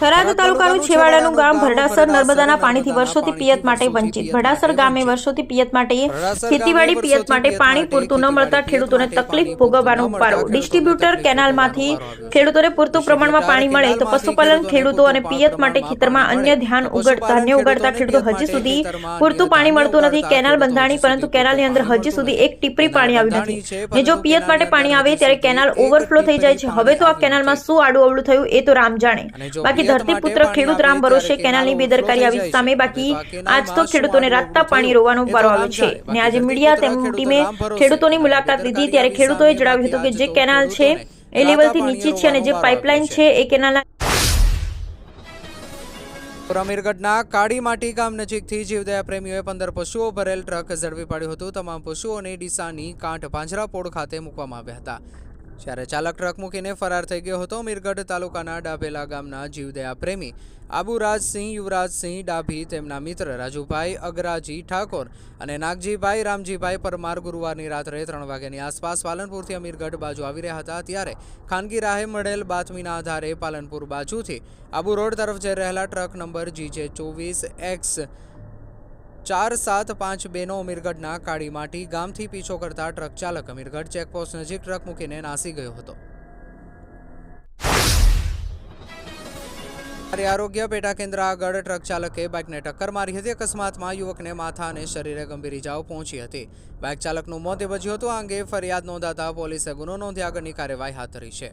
થરાદ તાલુકાનું છેવાડાનું ગામ ભરડાસર નર્મદાના પાણીથી વર્ષોથી પિયત માટે વંચિત. ભરડાસર ગામે વર્ષોથી પિયત માટે ખેતીવાડી પિયત માટે પાણી પૂરતું ન મળતા ખેડૂતોને તકલીફ ભોગવવાનો પારો ડિસ્ટ્રીબ્યુટર કેનાલમાંથી ખેડૂતોને પૂરતું પ્રમાણમાં પાણી મળે તો પશુપાલન ખેડૂતો અને પિયત માટે ખેતરમાં અન્ય ધ્યાન ઉગડ ધાન્ય ઉગાડતા ખેડૂતો હજી સુધી પૂરતું પાણી મળતું નથી. કેનાલ બંધાણી પરંતુ કેનાલની અંદર હજી સુધી એક ટીપરી પાણી આવ્યું નથી. ને જો પિયત માટે પાણી આવે ત્યારે કેનાલ ઓવરફ્લો થઈ જાય છે. હવે તો આ કેનાલમાં શું આડું અવળું થયું એ તો રામ જાણે બાકી ધરતીપુત્ર ખેડૂત રામ ભરોસે કેનાલની બેદરકારી આવી સામે બાકી આજ તો ખેડૂતોને રાતતા પાણી રોવાનો વારો આવ્યો છે. ને આજે મીડિયા તેમની ટીમે ખેડૂતોની મુલાકાત લીધી ત્યારે ખેડૂતોએ જણાવ્યું હતું કે જે કેનાલ છે એ લેવલથી નીચે છે અને જે પાઇપલાઇન છે. એ કેનાલ અમીરગઢના કાળી માટી ગામ નજીકથી જીવદયા પ્રેમીઓએ પંદર પશુઓ ભરેલ ટ્રક ઝડપી પાડ્યું હતું. તમામ પશુઓને ડીસાની કાંઠ પાંજરાપોળ ખાતે મૂકવામાં આવ્યા હતા. જ્યારે ચાલક ટ્રક મૂકીને ફરાર થઈ ગયો હતો, મીરગઢ તાલુકાના ડાભેલા ગામના જીવદયા પ્રેમી આબુરાજસિંહ યુવરાજસિંહ ડાભી, તેમના મિત્ર રાજુભાઈ અગરાજી ઠાકોર અને નાગજીભાઈ, રામજીભાઈ પરમાર ગુરુવારની રાત્રે ત્રણ વાગ્યાની આસપાસ પાલનપુરથી અમીરગઢ બાજુ આવી રહ્યા હતા. ત્યારે ખાનગી રાહે મળેલ બાતમીના આધારે પાલનપુર બાજુથી આબુ રોડ તરફ જઈ રહેલા ટ્રક નંબર જીજે ચોવીસ એક્સ ચાર સાત પાંચ બેનો અમીરગઢના કાળીમાટી ગામથી પીછો કરતા ટ્રક ચાલક અમીરગઢ ચેકપોસ્ટ નજીક ટ્રક મૂકીને નાસી ગયો હતો. આરોગ્ય પેટા કેન્દ્ર આગળ ટ્રક ચાલકે બાઇકને ટક્કર મારી હતી. અકસ્માતમાં યુવકને માથા અને શરીરે ગંભીર ઇજાઓ પહોંચી હતી. બાઇક ચાલકનું મોત નિપજ્યું હતું. આ અંગે ફરિયાદ નોંધાતા પોલીસે ગુનો નોંધી આગળની કાર્યવાહી હાથ ધરી છે.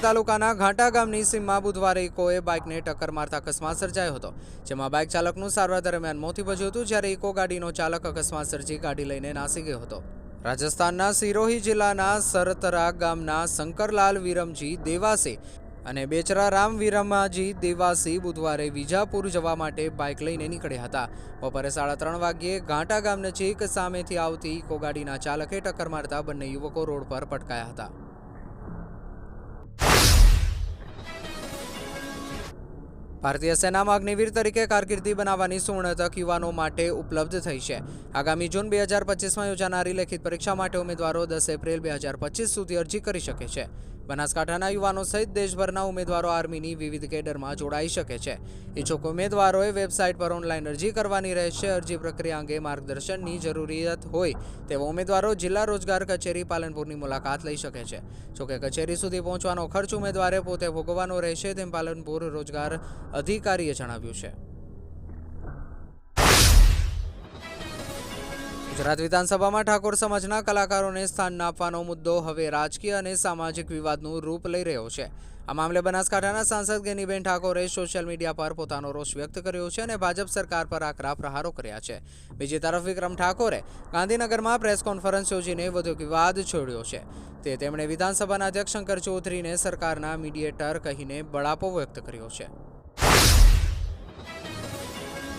તાલુકાના ઘાટા ગામની સીમમાં બુધવારે ઇકોએ બાઇકને ટક્કર મારતા અકસ્માત સર્જાયો હતો, જેમાં બાઇક ચાલકનું સારવાર દરમિયાન મોત નીપજ્યું હતું જ્યારે ઇકો ગાડીનો ચાલક અકસ્માત સર્જી ગાડી લઈને નાસી ગયો હતો. રાજસ્થાનના સિરોહી જિલ્લાના સરતરા ગામના શંકરલાલ વિરમજી દેવાસી અને બેચરા રામ વિરમાજી દેવાસી બુધવારે વિજાપુર જવા માટે બાઇક લઈને નીકળ્યા હતા. બપોરે સાડા ત્રણ વાગ્યે ઘાટા ગામ નજીક સામેથી આવતી ઇકો ગાડીના ચાલકે ટક્કર મારતા બંને યુવકો રોડ પર પટકાયા હતા. ભારતીય સેનામાં અગ્નિવીર તરીકે કારકિર્દી બનાવવાની સુવર્ણ તક યુવાનો માટે ઉપલબ્ધ થઈ છે. આગામી જૂન બે હજાર પચીસમાં યોજાનારી લેખિત પરીક્ષા માટે ઉમેદવારો દસ એપ્રિલ બે હજાર પચીસ સુધી અરજી કરી શકે છે. બનાસકાંઠાના યુવાનો સહિત દેશભરના ઉમેદવારો આર્મીની વિવિધ કેડરમાં જોડાઈ શકે છે. ઈચ્છુક ઉમેદવારોએ વેબસાઇટ પર ઓનલાઈન અરજી કરવાની રહેશે. અરજી પ્રક્રિયા અંગે માર્ગદર્શનની જરૂરિયાત હોય તેવા ઉમેદવારો જિલ્લા રોજગાર કચેરી પાલનપુરની મુલાકાત લઈ શકે છે. જોકે કચેરી સુધી પહોંચવાનો ખર્ચ ઉમેદવારે પોતે ભોગવવાનો રહેશે તેમ પાલનપુર રોજગાર અધિકારીએ જણાવ્યું છે. ગુજરાત વિધાનસભામાં ઠાકોર સમાજના કલાકારોને સ્થાન આપવાનો મુદ્દો હવે રાજકીય અને સામાજિક વિવાદનું રૂપ લઈ રહ્યો છે. આ મામલે બનાસકાંઠાના સાંસદ ગેનીબેન ઠાકોરે સોશિયલ મીડિયા પર પોતાનો રોષ વ્યક્ત કર્યો છે અને ભાજપ સરકાર પર આકરા પ્રહારો કર્યા છે. બીજી તરફ વિક્રમ ઠાકોરે ગાંધીનગરમાં પ્રેસ કોન્ફરન્સ યોજીને વધુ વિવાદ છોડ્યો છે. તે તેમણે વિધાનસભાના અધ્યક્ષ શંકર ચૌધરીને સરકારના મીડિયેટર કહીને બળાપો વ્યક્ત કર્યો છે.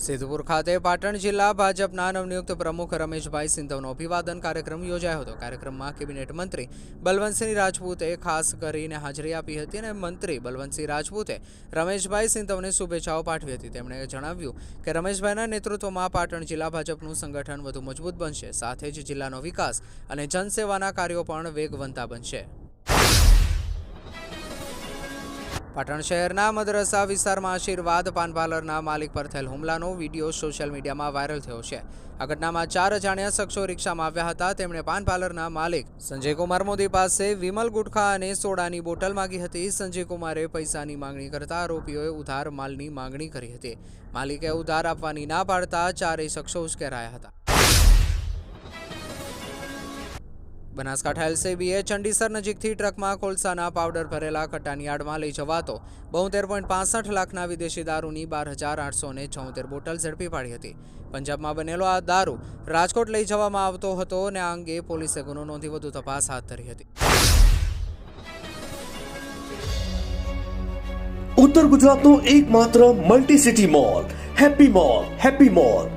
સિદ્ધપુર ખાતે પાટણ જિલ્લા ભાજપના નવનિયુક્ત પ્રમુખ રમેશભાઈ સિંધવનો અભિવાદન કાર્યક્રમ યોજાયો હતો. કાર્યક્રમમાં કેબિનેટ મંત્રી બલવંતસિંહ રાજપૂતે ખાસ કરીને હાજરી આપી હતી અને મંત્રી બલવંતસિંહ રાજપૂતે રમેશભાઈ સિંધવને શુભેચ્છાઓ પાઠવી હતી. તેમણે જણાવ્યું કે રમેશભાઈના નેતૃત્વમાં પાટણ જિલ્લા ભાજપનું સંગઠન વધુ મજબૂત બનશે. સાથે જ જિલ્લાનો વિકાસ અને જનસેવાના કાર્યો પણ વેગવંતા બનશે. પાટણ શહેરના મદરસા વિસ્તારમાં આશીર્વાદ પાન પાર્લરના માલિક પર થયેલ હુમલાનો વીડિયો સોશિયલ મીડિયામાં વાયરલ થયો છે. આ ઘટનામાં ચાર અજાણ્યા શખ્સો રિક્ષામાં આવ્યા હતા. તેમણે પાન પાર્લરના માલિક સંજયકુમાર મોદી પાસે વિમલ ગુટખા અને સોડાની બોટલ માંગી હતી. સંજયકુમારે પૈસાની માંગણી કરતા આરોપીઓએ ઉધાર માલની માંગણી કરી હતી. માલિકે ઉધાર આપવાની ના પાડતા ચારેય શખ્સો ઉશ્કેરાયા હતા. બનાસકાંઠા એલસીબીએ ચંડીસર નજીકથી ટ્રકમાં કોલસાના પાવડર ભરેલા કટ્ટાની યાર્ડમાં લઈ જવાતો બોતેર પોઈન્ટ પાસઠ લાખના વિદેશી દારૂની બાર હજાર આઠસો ને છોતેર બોટલ ઝડપી પાડી હતી. પંજાબમાં બનેલો આ દારૂ રાજકોટ લઈ જવામાં આવતો હતો અને આ અંગે પોલીસે ગુનો નોંધી વધુ તપાસ હાથ ધરી હતી. ઉત્તર ગુજરાતનો એકમાત્ર multi city mall happy mall happy mall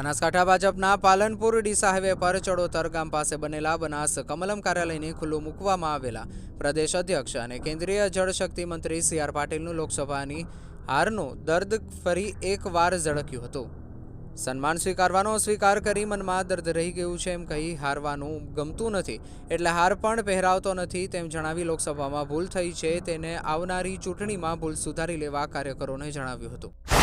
Banaskantha ભાજપના પાલનપુર ડીસા હાઈવે પર ચડોતર ગામ પાસે બનેલા બનાસ કમલમ કાર્યાલયને ખુલ્લું મૂકવામાં આવેલા પ્રદેશ અધ્યક્ષ અને કેન્દ્રીય જળશક્તિ મંત્રી સી આર પાટીલનું લોકસભાની હારનું દર્દ ફરી એકવાર ઝળક્યું હતું. સન્માન સ્વીકારવાનો સ્વીકાર કરી મનમાં દર્દ રહી ગયું છે એમ કહી હારવાનું ગમતું નથી. એટલે હાર પણ પહેરાવતો નથી તેમ જણાવી લોકસભામાં ભૂલ થઈ છે તેને આવનારી ચૂંટણીમાં ભૂલ સુધારી લેવા કાર્યકરોને જણાવ્યું હતું.